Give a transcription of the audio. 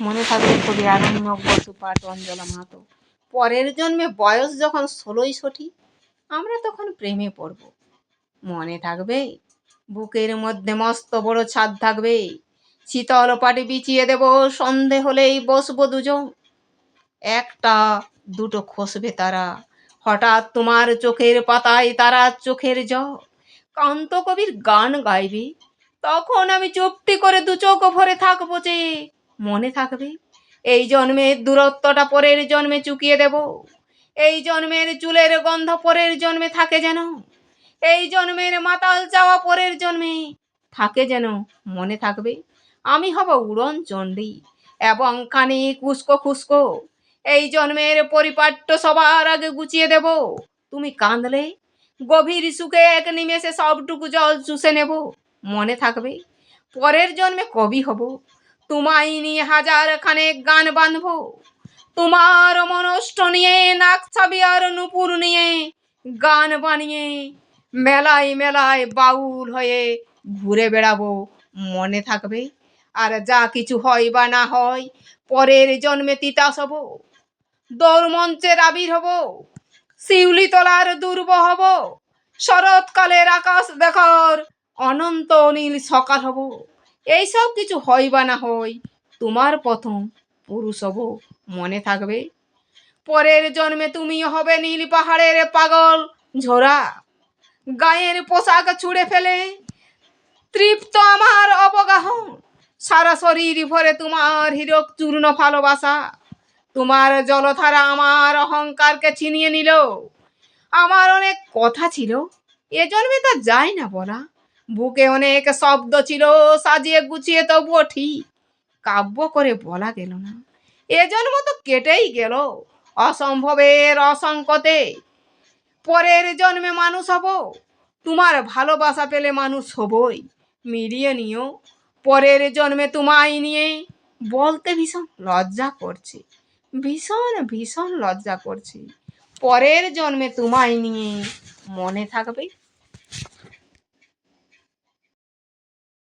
মনে থাকবে কবি আরণ্যক বসু অঞ্জলা মাহাতো। পরের জন্মে বয়স যখন ষোলোই সঠিক আমরা তখন প্রেমে পড়ব। মনে থাকবে, বুকের মধ্যে মস্ত বড় ছাদ থাকবে। শীতল পাটি বিছিয়ে দেব, সন্ধে হলেই বসবো দুজন। একটা, দুটো খসবে তারা। হঠাৎ তোমার চোখের পাতায় তারা চোখের জ। কান্ত কবির গান গাইবে, তখন আমি চুপটি করে দু চোখ ভরে থাকব যে। মনে থাকবে। এই জন্মের দূরত্বটা পরের জন্মে চুকিয়ে দেব। এই জন্মের চুলের গন্ধ পরের জন্মে থাকে যেন। এই জন্মের মাতাল চাওয়া পরের জন্মে থাকে যেন। মনে থাকবে, আমি হব উড়ন চণ্ডী এবং কানে কুস্কো খুস্কো। এই জন্মের পরিপাট্য সবার আগে গুছিয়ে দেব। তুমি কাঁদলে, গভীর সুখে এক নিমেষে সবটুকু জল চুষে নেব। মনে থাকবে, পরের জন্মে কবি হব। তোমায় নিয়ে হাজার খানেক গান বাঁধব। তোমার মনষ্ট নিয়ে, নাক ছাবি আর নুপুর নিয়ে গান বানিয়ে মেলায় মেলায় বাউল হয়ে ঘুরে বেড়াবো। মনে থাকবে আর যা কিছু হয় বা না হয়, পরের জন্মে তিতাস হব। দৌড়মঞ্চের আবির হব। শিউলি তলার দুর্ব হব। শরৎকালের আকাশ দেখার অনন্ত নীল সকাল হব। এইসব কিছু হয় বা না হয় তোমার প্রথম পুরুষ হব মনে থাকবে। পরের জন্মে তুমি হবে নীল পাহাড়ের পাগল ঝোরা গায়ের পোশাক ছুঁড়ে ফেলে। তৃপ্ত আমার অবগাহন, সারা শরীর ভরে তোমার হীরক চূর্ণ ভালোবাসা। তোমার জলধারা আমার অহংকারকে ছিনিয়ে নিল। আমার অনেক কথা ছিল, এ জন্মে তা যায় না বলা। বুকে অনেক শব্দ ছিল, সাজিয়ে গুছিয়ে তবুও ঠিক কাব্য করে বলা গেল না। এ জন্ম তো কেটেই গেল অসম্ভবের অসংকতে পরের জন্মে মানুষ হব, তোমার ভালোবাসা পেলে মানুষ হবই। মিলিয়ে নিও, পরের জন্মে তোমায় নিয়ে। বলতে ভীষণ লজ্জা করছে, ভীষণ ভীষণ লজ্জা করছে। পরের জন্মে তোমায় নিয়ে মনে থাকবে?